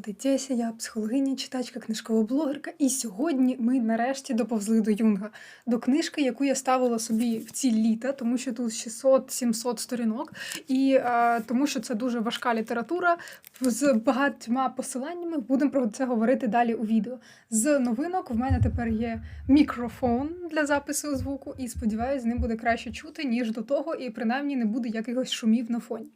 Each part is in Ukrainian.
Звати Теся, я психологиня, читачка, книжкова блогерка. І сьогодні ми нарешті доповзли до Юнга, до книжки, яку я ставила собі в ці літа, тому що тут 600-700 сторінок, і е, тому що це дуже важка література з багатьма посиланнями. Будемо про це говорити далі у відео. З новинок в мене тепер є мікрофон для запису звуку, і сподіваюся, з ним буде краще чути, ніж до того, і принаймні не буде якихось шумів на фоні.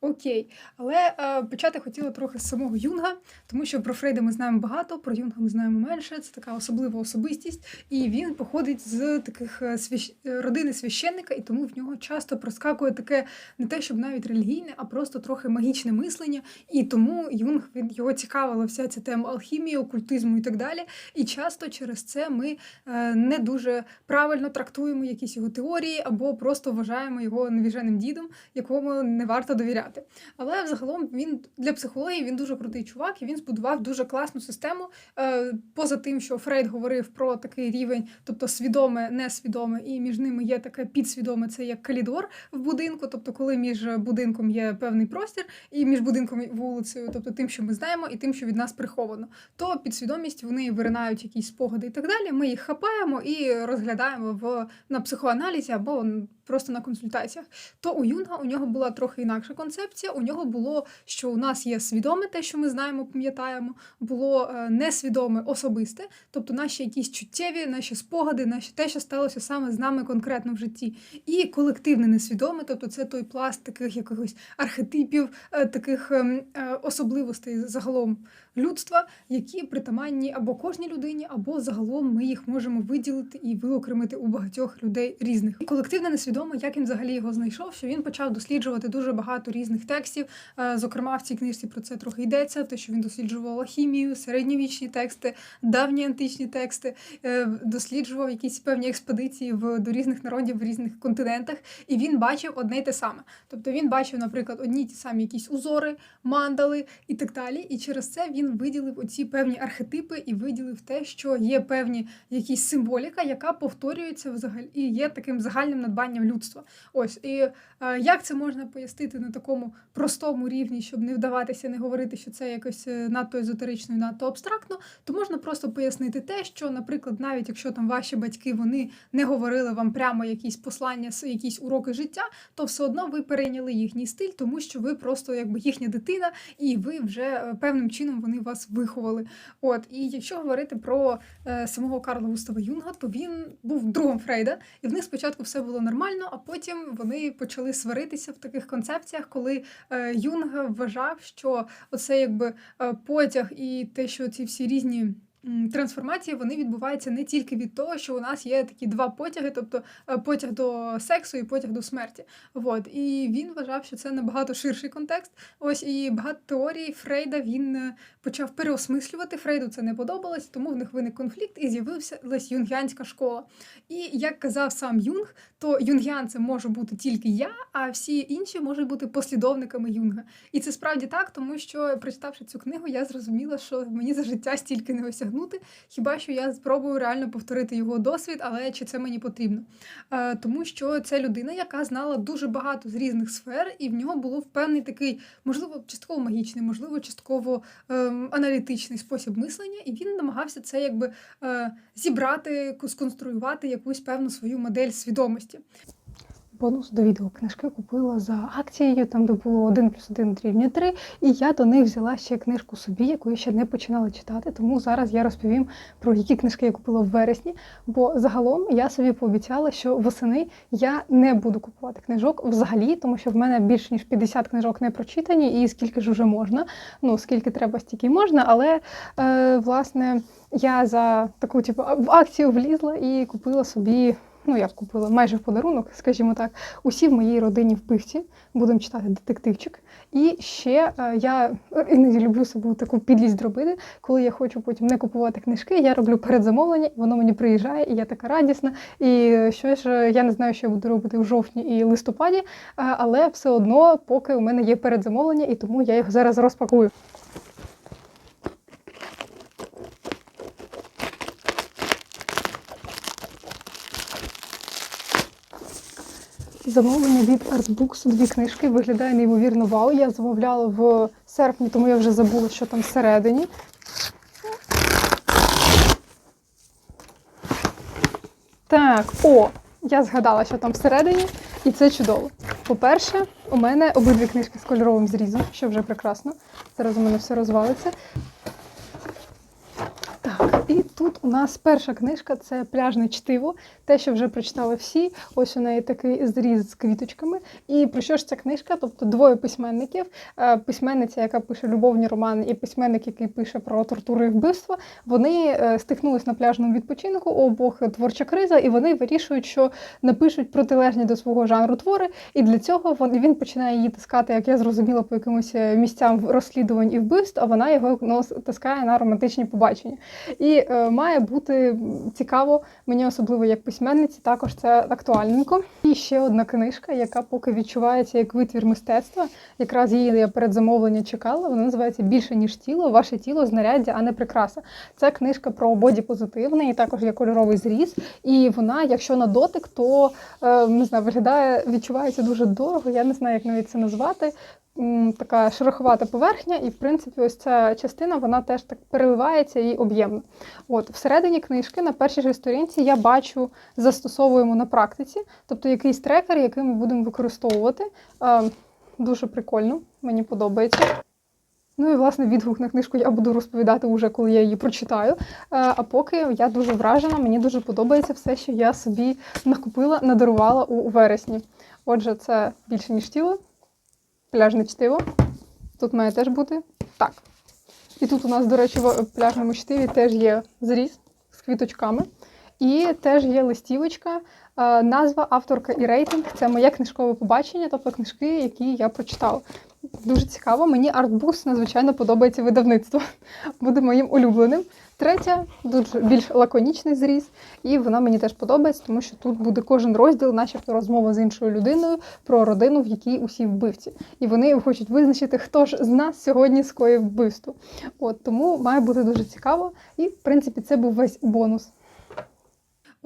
Окей, але е, почати хотіла трохи з самого Юнга, тому що про Фрейда ми знаємо багато, про Юнга ми знаємо менше. Це така особлива особистість, і він походить з таких е, свящ... е, родини священника, і тому в нього часто проскакує таке не те, щоб навіть релігійне, а просто трохи магічне мислення. І тому Юнг він його цікавила вся ця тема алхімії, окультизму і так далі. І часто через це ми е, не дуже правильно трактуємо якісь його теорії або просто вважаємо його невіженим дідом, якому не варто довіряти. Але взагалом він для психології він дуже крутий чувак, і він збудував дуже класну систему. Е, поза тим, що Фрейд говорив про такий рівень, тобто свідоме, несвідоме, і між ними є таке підсвідоме, це як калідор в будинку, тобто коли між будинком є певний простір, і між будинком і вулицею, тобто тим, що ми знаємо, і тим, що від нас приховано, то підсвідомість вони виринають якісь спогади і так далі. Ми їх хапаємо і розглядаємо в на психоаналізі або просто на консультаціях. То у Юнга у нього була трохи інакша концепція. У нього було, що у нас є свідоме, те, що ми знаємо, пам'ятаємо, було е, несвідоме особисте, тобто наші якісь чуттєві, наші спогади, наші те, що сталося саме з нами конкретно в житті, і колективне несвідоме, тобто це той пласт таких якихось архетипів, е, таких ем, е, особливостей загалом людства, які притаманні або кожній людині, або загалом ми їх можемо виділити і виокремити у багатьох людей різних. Колективне несвідоме, як він взагалі його знайшов, що він почав досліджувати дуже багато різних текстів. Е, Зокрема, в цій книжці про це трохи йдеться, те, що він досліджував алхімію, середньовічні тексти, давні античні тексти, е, досліджував якісь певні експедиції в до різних народів в різних континентах, і він бачив одне й те саме. Тобто він бачив, наприклад, одні ті самі якісь узори, мандали і так далі. І через це він виділив оці певні архетипи і виділив те, що є певні якісь символіка, яка повторюється взагалі і є таким загальним надбанням людства. Ось і е, як це можна пояснити на такому простому рівні, щоб не вдаватися, не говорити, що це якось е, надто езотерично і надто абстрактно, то можна просто пояснити те, що, наприклад, навіть якщо там ваші батьки вони не говорили вам прямо якісь послання, якісь уроки життя, то все одно ви перейняли їхній стиль, тому що ви просто якби їхня дитина, і ви вже е, певним чином вони вас виховали. От і якщо говорити про е, самого Карла Густава Юнга, то він був другом Фрейда, і в них спочатку все було нормально, а потім вони почали сваритися в таких концепціях, коли е, Юнг вважав, що оце якби е, потяг і те, що ці всі різні. Трансформації вони відбуваються не тільки від того, що у нас є такі два потяги, тобто е, потяг до сексу і потяг до смерті. От і він вважав, що це набагато ширший контекст. Ось і багато теорій Фрейда він е, почав переосмислювати. Фрейду це не подобалось, тому в них виник конфлікт і з'явився лесь юнгіанська школа. І як казав сам Юнг, то юнгіанцем може бути тільки я, а всі інші можуть бути послідовниками Юнга. І це справді так, тому що прочитавши цю книгу, я зрозуміла, що мені за життя стільки не осягнути. Хіба що я спробую реально повторити його досвід, але чи це мені потрібно? Е, тому що це людина, яка знала дуже багато з різних сфер, і в нього було певний такий, можливо, частково магічний, можливо, частково ем, аналітичний спосіб мислення, і він намагався це якби е, зібрати, сконструювати якусь певну свою модель свідомості. Бонус до відео книжки купила за акцією, там де було 1 плюс 1 рівня 3, і я до них взяла ще книжку собі, яку я ще не починала читати. Тому зараз я розповім про які книжки я купила в вересні. Бо загалом я собі пообіцяла, що восени я не буду купувати книжок взагалі, тому що в мене більше ніж 50 книжок не прочитані, і скільки ж уже можна. Ну скільки треба, стільки можна. Але е, власне я за таку типу в акцію влізла і купила собі ну я купила майже в подарунок, скажімо так. Усі в моїй родині вбивці. Будемо читати детективчик. І ще е, я іноді люблю собі таку підлість зробити, коли я хочу потім не купувати книжки, я роблю передзамовлення, воно мені приїжджає, і я така радісна. І що ж, е, я не знаю, що я буду робити в жовтні і листопаді, е, але все одно, поки у мене є передзамовлення, і тому я їх зараз розпакую. Замовлення від Artbooks, дві книжки виглядає неймовірно вау. Я замовляла в серпні, тому я вже забула, що там всередині. Так, о, я згадала, що там всередині, і це чудово. По-перше, у мене обидві книжки з кольоровим зрізом, що вже прекрасно. Зараз у мене все розвалиться. Тут у нас перша книжка це пляжне чтиво, те, що вже прочитали всі. Ось у неї такий зріз з квіточками. І про що ж ця книжка? Тобто двоє письменників: Е, письменниця, яка пише любовні романи, і письменник, який пише про тортури і вбивства. Вони е, стикнулись на пляжному відпочинку, у обох творча криза, і вони вирішують, що напишуть протилежні до свого жанру твори. І для цього він, починає її тискати, як я зрозуміла, по якимось е, місцям розслідувань і вбивств, а вона його ну, тискає на романтичні побачення. І має бути цікаво мені особливо як письменниці, також це актуальненько. І ще одна книжка, яка поки відчувається як витвір мистецтва. Якраз її я перед замовленням чекала. Вона називається Більше ніж тіло, ваше тіло, знаряддя, а не прикраса. Це книжка про боді позитивне, і також є кольоровий зріз. І вона, якщо на дотик, то е, не знаю, виглядає, відчувається дуже дорого. Я не знаю, як навіть це назвати така шероховата поверхня, і в принципі, ось ця частина вона теж так переливається і об'ємна. От всередині книжки на першій же сторінці я бачу, застосовуємо на практиці, тобто якийсь трекер, який ми будемо використовувати. Е, дуже прикольно, мені подобається. Ну і власне відгук на книжку я буду розповідати уже, коли я її прочитаю. Е, А поки я дуже вражена, мені дуже подобається все, що я собі накупила, надарувала у вересні. Отже, це більше ніж тіло, пляжне чтиво. Тут має теж бути так. І тут у нас, до речі, в пляжному чтиві теж є зріз з квіточками. І теж є листівочка, е, назва, авторка і рейтинг. Це моє книжкове побачення, тобто книжки, які я прочитала. Дуже цікаво. Мені Artbooks надзвичайно подобається видавництво. Буде моїм улюбленим. Третя, дуже більш лаконічний зріз, і вона мені теж подобається, тому що тут буде кожен розділ, начебто розмова з іншою людиною про родину, в якій усі вбивці. І вони хочуть визначити, хто ж з нас сьогодні скоїв вбивство. От тому має бути дуже цікаво. І, в принципі, це був весь бонус.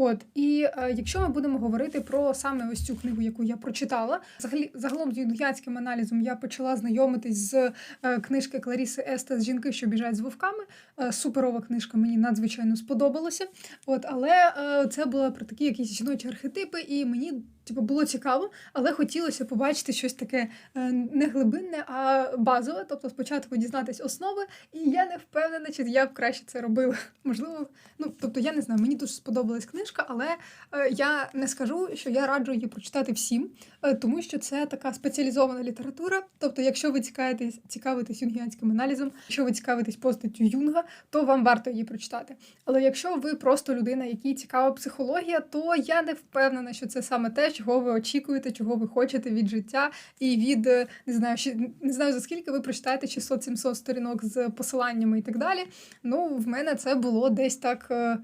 От і е, якщо ми будемо говорити про саме ось цю книгу, яку я прочитала, взагалі загалом з юнгянським аналізом я почала знайомитись з е, книжки Кларіси Естес Жінки, що біжать з вовками. Е, суперова книжка мені надзвичайно сподобалася. От, але е, це були про такі якісь жіночі архетипи, і мені типу, було цікаво, але хотілося побачити щось таке е, не глибинне, а базове. Тобто, спочатку дізнатись основи, і я не впевнена, чи я б краще це робила. Можливо, ну тобто, я не знаю, мені дуже сподобалась книжка, але е, я не скажу, що я раджу її прочитати всім, е, тому що це така спеціалізована література. Тобто, якщо ви цікавитесь, цікавитесь юнгіанським аналізом, якщо ви цікавитесь постаттю Юнга, то вам варто її прочитати. Але якщо ви просто людина, якій цікава психологія, то я не впевнена, що це саме те, чого ви очікуєте, чого ви хочете від життя, і від е, не знаю, не знаю за скільки ви прочитаєте 600-700 сторінок з посиланнями і так далі. Ну, в мене це було десь так, е,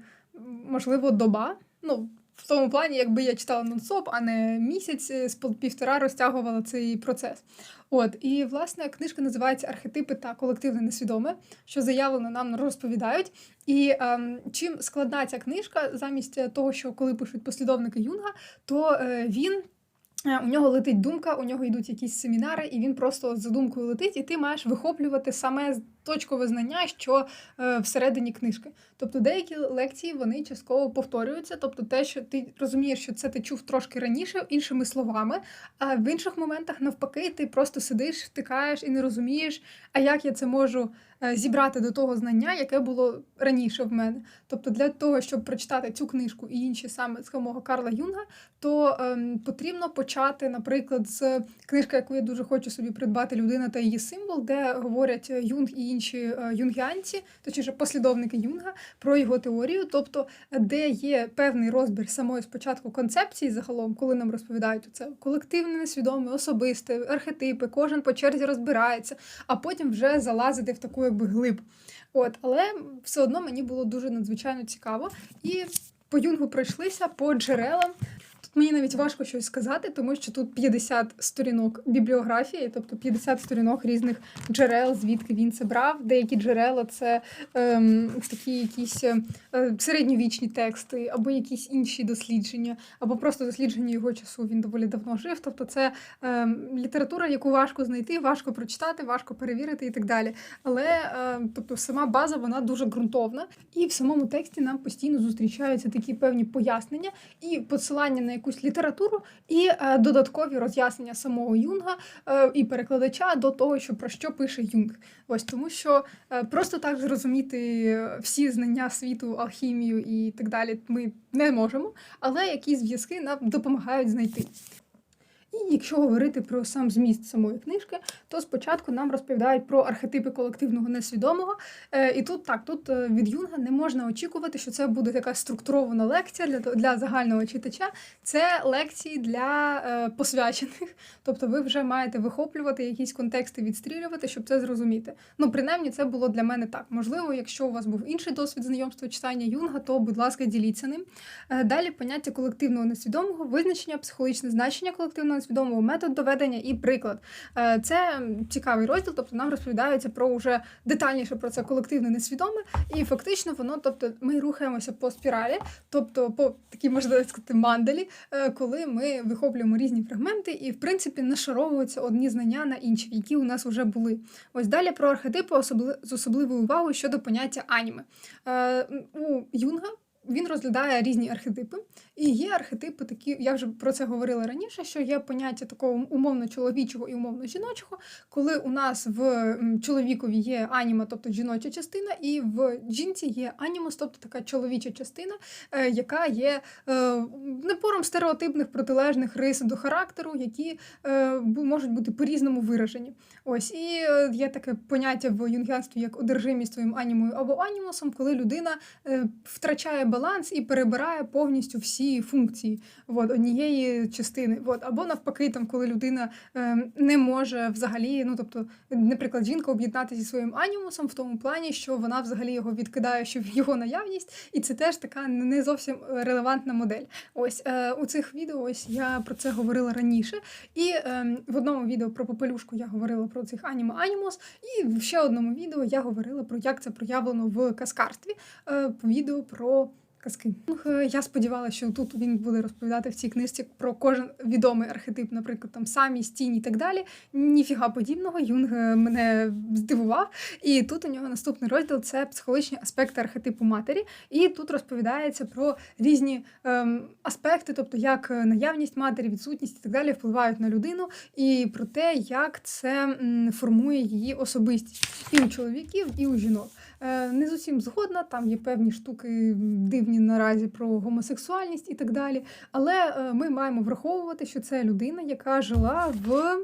можливо, доба. Ну, в тому плані, якби я читала нон-стоп, а не місяць е, з півтора розтягувала цей процес. От і власне книжка називається Архетипи та колективне несвідоме, що заявлено нам розповідають. І ем, чим складна ця книжка, замість того, що коли пишуть послідовники Юнга, то е, він. е, У нього летить думка, у нього йдуть якісь семінари, і він просто за думкою летить, і ти маєш вихоплювати саме точкове знання, що е, всередині книжки. Тобто деякі лекції вони частково повторюються, тобто те, що ти розумієш, що це ти чув трошки раніше, іншими словами. А в інших моментах, навпаки, ти просто сидиш, втикаєш і не розумієш, а як я це можу е, зібрати до того знання, яке було раніше в мене. Тобто, для того, щоб прочитати цю книжку і інші саме з самого Карла Юнга, то ем, потрібно почати, наприклад, з книжки, яку я дуже хочу собі придбати людина та її символ, де говорять Юнг і інші е, юнгіанці, точніше послідовники Юнга, про його теорію, тобто де є певний розбір самої спочатку концепції загалом, коли нам розповідають це колективне, несвідоме, особисте, архетипи, кожен по черзі розбирається, а потім вже залазити в таку якби глиб. От, але все одно мені було дуже надзвичайно цікаво. І по юнгу пройшлися по джерелам. Тут мені навіть важко щось сказати, тому що тут 50 сторінок бібліографії, тобто 50 сторінок різних джерел, звідки він це брав. Деякі джерела це ем, такі якісь е, середньовічні тексти, або якісь інші дослідження, або просто дослідження його часу. Він доволі давно жив. Тобто, це ем, література, яку важко знайти, важко прочитати, важко перевірити і так далі. Але е, тобто, сама база вона дуже ґрунтовна, і в самому тексті нам постійно зустрічаються такі певні пояснення і посилання на якусь літературу, і е, додаткові роз'яснення самого Юнга е, і перекладача до того, що про що пише Юнг. Ось тому, що е, просто так зрозуміти всі знання світу, алхімію і так далі ми не можемо, але якісь зв'язки нам допомагають знайти. І якщо говорити про сам зміст самої книжки, то спочатку нам розповідають про архетипи колективного несвідомого. Е, І тут так, тут е, від Юнга не можна очікувати, що це буде така структурована лекція для, для загального читача. Це лекції для е, посвячених. Тобто ви вже маєте вихоплювати якісь контексти, відстрілювати, щоб це зрозуміти. Ну, принаймні, це було для мене так. Можливо, якщо у вас був інший досвід знайомства читання Юнга, то, будь ласка, діліться ним. Далі поняття колективного несвідомого, визначення, психологічне значення колективного несвідомого, метод доведення і приклад. Е, Це цікавий розділ, тобто нам розповідається про вже детальніше про це колективне несвідоме, і фактично воно, тобто, ми рухаємося по спіралі, тобто по такій можна сказати мандалі, е, коли ми вихоплюємо різні фрагменти і, в принципі, нашаровуються одні знання на інші, які у нас вже були. Ось далі про архетипи особли... з особливою увагою щодо поняття аніме. Е, у Юнга він розглядає різні архетипи, і є архетипи такі, я вже про це говорила раніше, що є поняття такого умовно чоловічого і умовно жіночого, коли у нас в чоловікові є аніма, тобто жіноча частина, і в жінці є анімус, тобто така чоловіча частина, е, яка є е, напором стереотипних протилежних рис до характеру, які е, можуть бути по-різному виражені. Ось і є таке поняття в юнгіанстві як одержимість своїм анімою або анімусом, коли людина втрачає баланс і перебирає повністю всі функції от, однієї частини. От, або навпаки, там, коли людина е, не може взагалі, ну тобто, наприклад, жінка об'єднати зі своїм анімусом в тому плані, що вона взагалі його відкидає, що його наявність, і це теж така не зовсім релевантна модель. Ось е, у цих відео ось я про це говорила раніше. І е, в одному відео про попелюшку я говорила про цих аніма анімус, і в ще одному відео я говорила про як це проявлено в казкарстві. Е, відео про. Казки. Я сподівалася, що тут він буде розповідати в цій книжці про кожен відомий архетип, наприклад, там самість, тінь і так далі. Ніфіга подібного. Юнг е, мене здивував. І тут у нього наступний розділ це психологічні аспекти архетипу матері. І тут розповідається про різні ем, аспекти, тобто як е, наявність матері, відсутність і так далі впливають на людину, і про те, як це формує її особистість і у чоловіків, і у жінок. Е, Не з усім згодна, там є певні штуки дивні наразі про гомосексуальність і так далі. Але е, ми маємо враховувати, що це людина, яка жила в.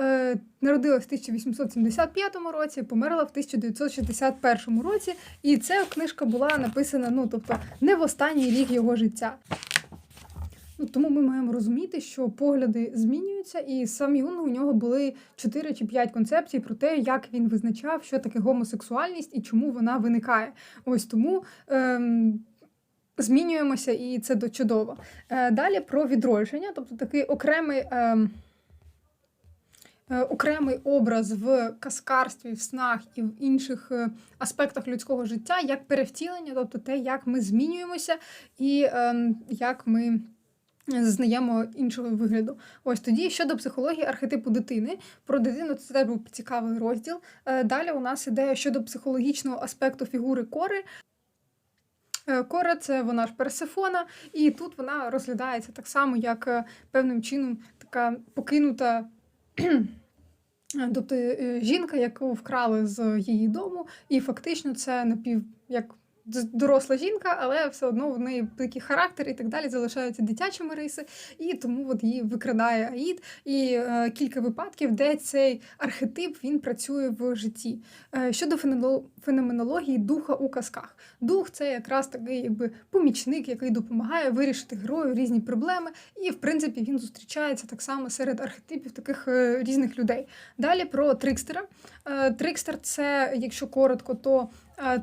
е, Народилась в 1875 році, померла в 1961 році, і ця книжка була написана, ну тобто, не в останній рік його життя. Ну, тому ми маємо розуміти, що погляди змінюються, і сам Юнг у нього були 4 чи 5 концепцій про те, як він визначав, що таке гомосексуальність і чому вона виникає. Ось тому. Ем... Змінюємося, і це до- чудово. Е, Далі про відродження, тобто такий окремий, ем, е, окремий образ в казкарстві, в снах і в інших е, аспектах людського життя, як перевтілення, тобто те, як ми змінюємося і ем, як ми зазнаємо іншого вигляду. Ось тоді щодо психології архетипу дитини. Про дитину це теж був цікавий розділ. Е, Далі у нас іде щодо психологічного аспекту фігури кори. Е, Кора це вона ж Персефона, і тут вона розглядається так само, як е, певним чином така покинута. Тобто жінка, яку вкрали з її дому, і фактично це напів як доросла жінка, але все одно в неї такий характер і так далі залишаються дитячими риси, і тому от її викрадає Аїд. І е, кілька випадків, де цей архетип він працює в житті. Е, щодо феноменології духа у казках. Дух це якраз такий якби помічник, який допомагає вирішити герою різні проблеми, і в принципі він зустрічається так само серед архетипів таких е, різних людей. Далі про трикстера. Е, Трикстер це, якщо коротко, то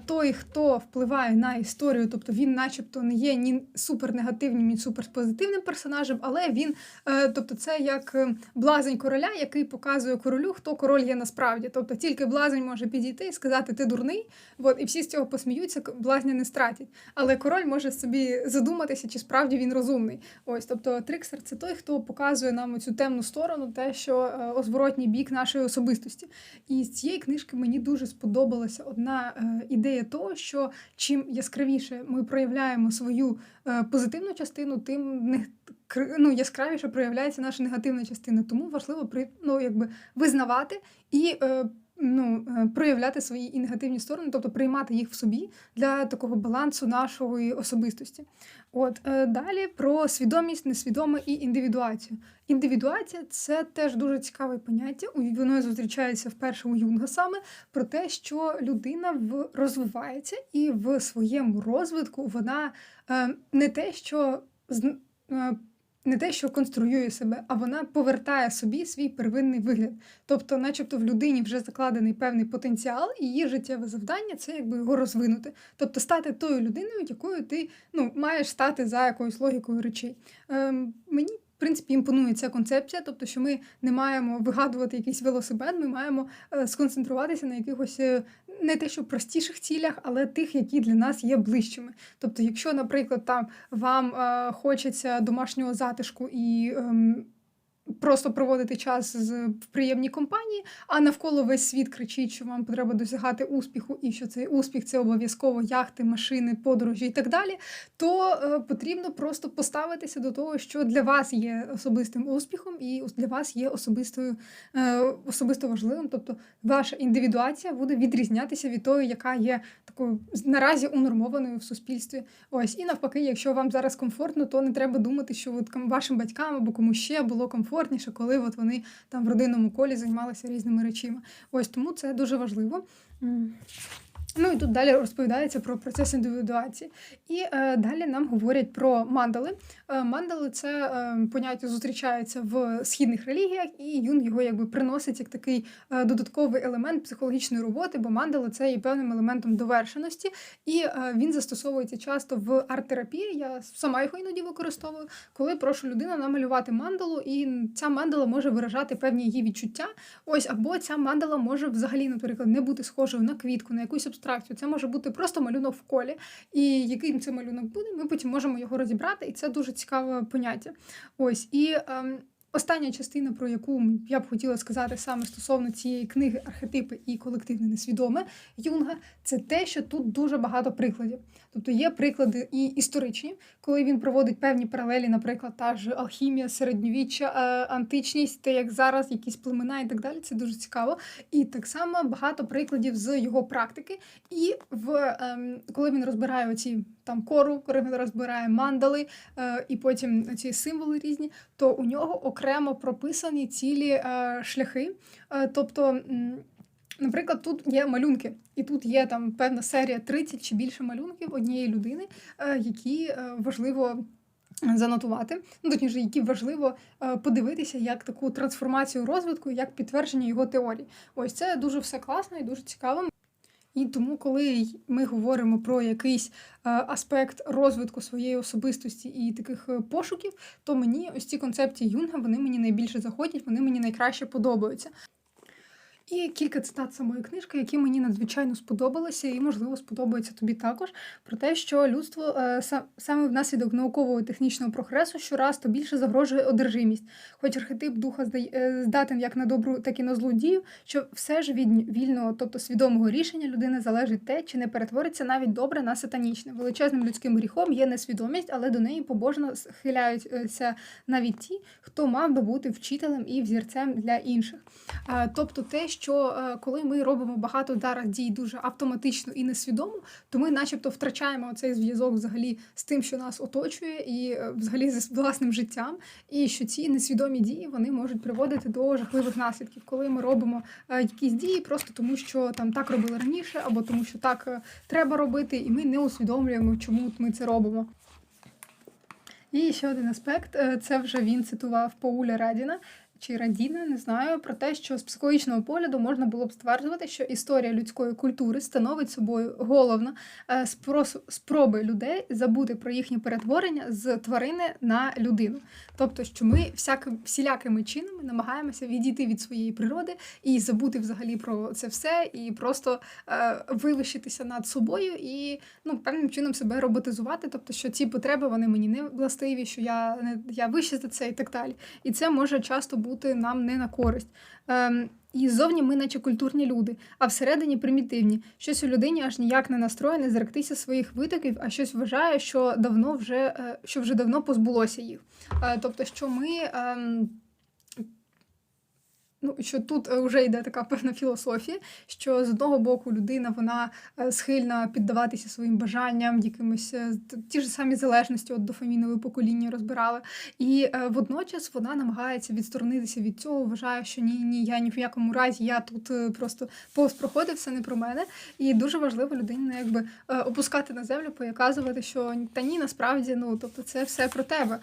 той, хто впливає на історію, тобто він, начебто, не є ні супернегативним, ні суперпозитивним персонажем, але він, е, тобто, це як е, блазень короля, який показує королю, хто король є насправді. Тобто тільки блазень може підійти і сказати ти дурний, от, і всі з цього посміються, блазня не стратять. Але король може собі задуматися, чи справді він розумний. Ось, тобто, трикстер це той, хто показує нам цю темну сторону, те, що е, о, зворотній бік нашої особистості. І з цієї книжки мені дуже сподобалася одна е, ідея того, що чим яскравіше ми проявляємо свою е, позитивну частину, тим не ну, яскравіше проявляється наша негативна частина. Тому важливо при ну, якби визнавати і. Ну, е, проявляти свої і негативні сторони, тобто приймати їх в собі для такого балансу нашої особистості. От е, далі про свідомість, несвідоме і індивідуацію. Індивідуація це теж дуже цікаве поняття. Воно зустрічається вперше у Юнга саме про те, що людина розвивається, і в своєму розвитку вона е, не те, що не те, що конструює себе, а вона повертає собі свій первинний вигляд. Тобто, начебто, в людині вже закладений певний потенціал, і її життєве завдання це якби його розвинути. Тобто стати тою людиною, якою ти ну, маєш стати за якоюсь логікою речей. Ем, мені. В принципі, імпонує ця концепція, тобто, що ми не маємо вигадувати якийсь велосипед, ми маємо е, сконцентруватися на якихось е, не те, що простіших цілях, але тих, які для нас є ближчими. Тобто, якщо, наприклад, там вам е, хочеться домашнього затишку і ем, просто проводити час з в приємній компанії, а навколо весь світ кричить, що вам треба досягати успіху, і що цей успіх це обов'язково яхти, машини, подорожі і так далі, то е, потрібно просто поставитися до того, що для вас є особистим успіхом, і для вас є особистою е, особисто важливим. Тобто ваша індивідуація буде відрізнятися від тої, яка є такою наразі унормованою в суспільстві. Ось і навпаки, якщо вам зараз комфортно, то не треба думати, що от вашим батькам або комусь ще було комфортніше, коли от вони там в родинному колі займалися різними речами. Ось тому це дуже важливо. Ну і тут далі розповідається про процес індивідуації. І е, далі нам говорять про мандали. Е, мандали це е, поняття зустрічається в східних релігіях, і Юнг його якби приносить як такий е, додатковий елемент психологічної роботи, бо мандали це є певним елементом довершеності, і е, він застосовується часто в арт-терапії. Я сама його іноді використовую, коли прошу людину намалювати мандалу, і ця мандала може виражати певні її відчуття. Ось або ця мандала може взагалі, наприклад, не бути схожою на квітку, на якусь абстракцію. Це може бути просто малюнок в колі. І яким це малюнок буде, ми потім можемо його розібрати, і це дуже цікаве поняття. Ось і. Ем, Остання частина, про яку я б хотіла сказати саме стосовно цієї книги архетипи і колективне несвідоме Юнга, це те, що тут дуже багато прикладів. Тобто є приклади і історичні, коли він проводить певні паралелі, наприклад, та ж алхімія, середньовіччя, е, античність, те, як зараз, якісь племена і так далі. Це дуже цікаво. І так само багато прикладів з його практики. І в ем, коли він розбирає оці там кору, коли він розбирає мандали, е, і потім ці символи різні, то у нього окремо прописані цілі е, шляхи. Е, тобто. Наприклад, тут є малюнки, і тут є там певна серія 30 чи більше малюнків однієї людини, е, які важливо занотувати. Ну, точніше, які важливо подивитися як таку трансформацію розвитку, як підтвердження його теорій. Ось це дуже все класно і дуже цікаво. І тому, коли ми говоримо про якийсь е, аспект розвитку своєї особистості і таких е, пошуків, то мені ось ці концепції Юнга вони мені найбільше заходять, вони мені найкраще подобаються. І кілька цитат самої книжки, які мені надзвичайно сподобалися, і, можливо, сподобаються тобі також, про те, що людство е, саме внаслідок наукового технічного прогресу щораз то більше загрожує одержимість. Хоч архетип духа е, здатен як на добру, так і на злу дію, що все ж від вільного, тобто свідомого рішення людини залежить те, чи не перетвориться навіть добре на сатанічне. Величезним людським гріхом є несвідомість, але до неї побожно схиляються навіть ті, хто мав би бути вчителем і взірцем для інших. Тобто те, що е, коли ми робимо багато зараз дій дуже автоматично і несвідомо, то ми, начебто, втрачаємо цей зв'язок взагалі з тим, що нас оточує, і е, взагалі з власним життям. І що ці несвідомі дії вони можуть приводити до жахливих наслідків, коли ми робимо е, якісь дії просто тому, що там так робили раніше, або тому, що так треба робити, і ми не усвідомлюємо, чому ми це робимо. І ще один аспект це вже він цитував Пауля Радіна. Чи Радіна, не знаю, про те, що з психологічного погляду можна було б стверджувати, що історія людської культури становить собою головно е, спроби людей забути про їхнє перетворення з тварини на людину. Тобто, що ми всяким всілякими чинами намагаємося відійти від своєї природи і забути взагалі про це все, і просто е, вивищитися над собою і ну певним чином себе роботизувати. Тобто, що ці потреби вони мені не властиві, що я не я вище за це і так далі. І це може часто бути нам не на користь. Ем, і ззовні ми, наче культурні люди, а всередині примітивні. Щось у людині аж ніяк не настроєне зректися своїх витоків, а щось вважає, що давно вже е, що вже давно позбулося їх. Е, тобто, що ми. ем, Ну, що тут вже йде така певна філософія, що з одного боку людина вона е, схильна піддаватися своїм бажанням, якимось е, ті ж самі залежності от дофамінове покоління розбирали. І е, водночас вона намагається відсторонитися від цього, вважає, що ні, ні, я ні в якому разі, я тут е, просто повз проходив, все не про мене. І дуже важливо людині ну, якби е, опускати на землю, показувати, що та ні, насправді, ну тобто це все про тебе.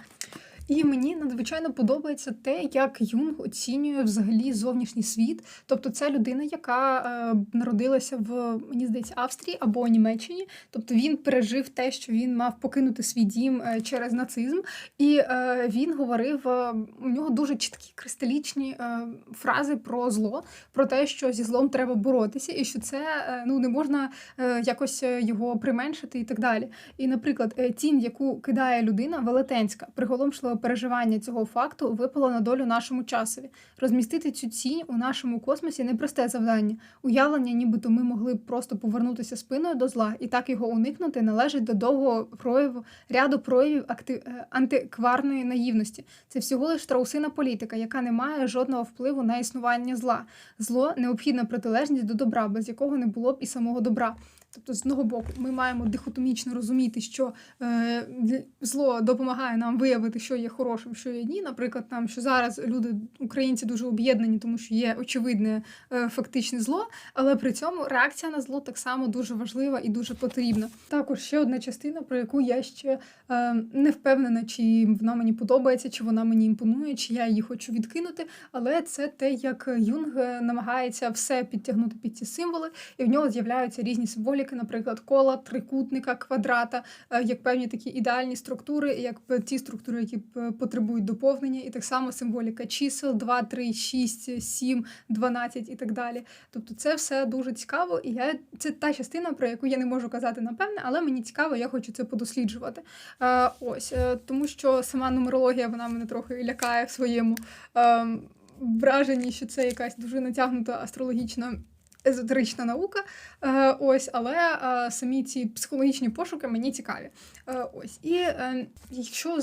І мені надзвичайно подобається те, як Юнг оцінює взагалі зовнішній світ. Тобто, це людина, яка е, народилася в мені здається Австрії або Німеччині. Тобто він пережив те, що він мав покинути свій дім е, через нацизм, і е, він говорив у нього дуже чіткі кристалічні фрази про зло, про те, що зі злом треба боротися, і що це ну не можна якось його применшити і так далі. І, наприклад, тінь, яку кидає людина, велетенська, приголомшливе переживання цього факту випало на долю нашому часові. Розмістити цю тінь у нашому космосі непросте завдання. Уявлення, нібито ми могли б просто повернутися спиною до зла і так його уникнути, належить до довгого прояву ряду проявів акти... е, антикварної наївності. Це всього лиш страусина політика, яка не має жодного впливу на існування зла. Зло необхідна протилежність до добра, без якого не було б і самого добра. Тобто, з одного боку, ми маємо дихотомічно розуміти, що е, зло допомагає нам виявити, що є хорошим, що є ні. Наприклад, там що зараз люди, українці, дуже об'єднані, тому що є очевидне е, фактичне зло, але при цьому реакція на зло так само дуже важлива і дуже потрібна. Також ще одна частина, про яку я ще е, не впевнена, чи вона мені подобається, чи вона мені імпонує, чи я її хочу відкинути. Але це те, як Юнг е, намагається все підтягнути під ці символи, і в нього з'являються різні символіки, наприклад, кола, трикутника, квадрата, е, як певні такі ідеальні структури, як ті структури, які потребують доповнення, і так само символіка чисел 2, 3, 6, 7, 12 і так далі. Тобто це все дуже цікаво, і я це та частина, про яку я не можу казати напевне, але мені цікаво, я хочу це подосліджувати. Е, ось е, тому, що сама нумерологія вона мене трохи лякає в своєму е, враженні, що це якась дуже натягнута астрологічна. Езотерична наука, е, ось, але е, самі ці психологічні пошуки мені цікаві. Е, ось, і якщо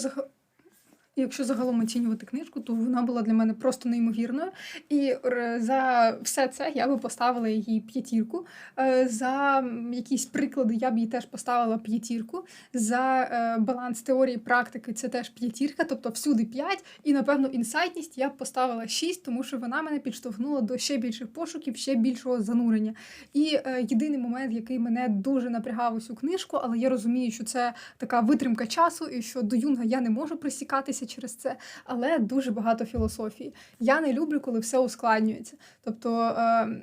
Якщо загалом оцінювати книжку, то вона була для мене просто неймовірною. І за все це я би поставила їй п'ятірку. Е, За якісь приклади я б їй теж поставила п'ятірку. За е, баланс теорії практики це теж п'ятірка, тобто всюди п'ять. І напевно інсайтність я б поставила шість, тому що вона мене підштовхнула до ще більших пошуків, ще більшого занурення. І е, єдиний момент, який мене дуже напрягав усю книжку, але я розумію, що це така витримка часу, і що до Юнга я не можу присікатися через це, але дуже багато філософії. Я не люблю, коли все ускладнюється. Тобто. Е,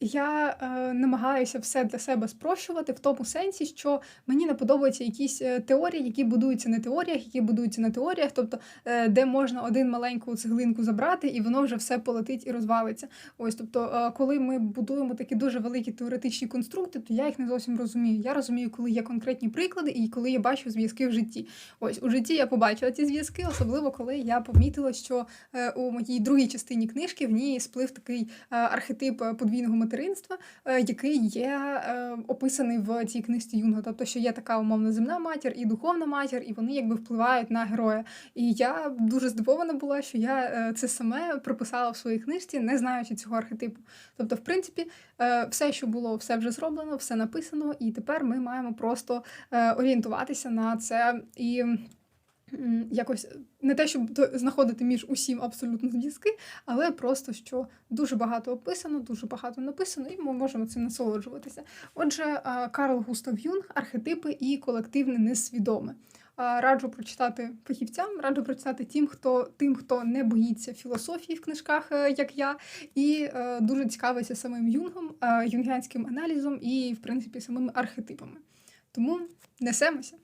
я е, намагаюся все для себе спрощувати в тому сенсі, що мені не подобаються якісь е, теорії, які будуються на теоріях, які будуються на теоріях, тобто е, де можна один маленьку цеглинку забрати, і воно вже все полетить і розвалиться. Ось, тобто, е, коли ми будуємо такі дуже великі теоретичні конструкти, то я їх не зовсім розумію. Я розумію, коли є конкретні приклади і коли я бачу зв'язки в житті. Ось у житті я побачила ці зв'язки, особливо коли я помітила, що е, у моїй другій частині книжки в ній сплив такий е, архетип е, подвійного материнства, е, який є е, описаний в цій книжці Юнга. Тобто, що є така умовно земна матір і духовна матір, і вони якби впливають на героя. І я дуже здивована була, що я е, це саме прописала в своїй книжці, не знаючи цього архетипу. Тобто, в принципі, все, що було, все вже зроблено, все написано, і тепер ми маємо просто орієнтуватися на це і. Якось не те, щоб знаходити між усім абсолютно зв'язки, але просто що дуже багато описано, дуже багато написано, і ми можемо цим насолоджуватися. Отже, е, Карл Густав Юнг, архетипи і колективне несвідоме. Е, Раджу прочитати фахівцям, раджу прочитати тим, хто тим, хто не боїться філософії в книжках, е, як я, і е, дуже цікавиться самим юнгом, е, юнгіанським аналізом і, в принципі, самими архетипами. Тому несемося.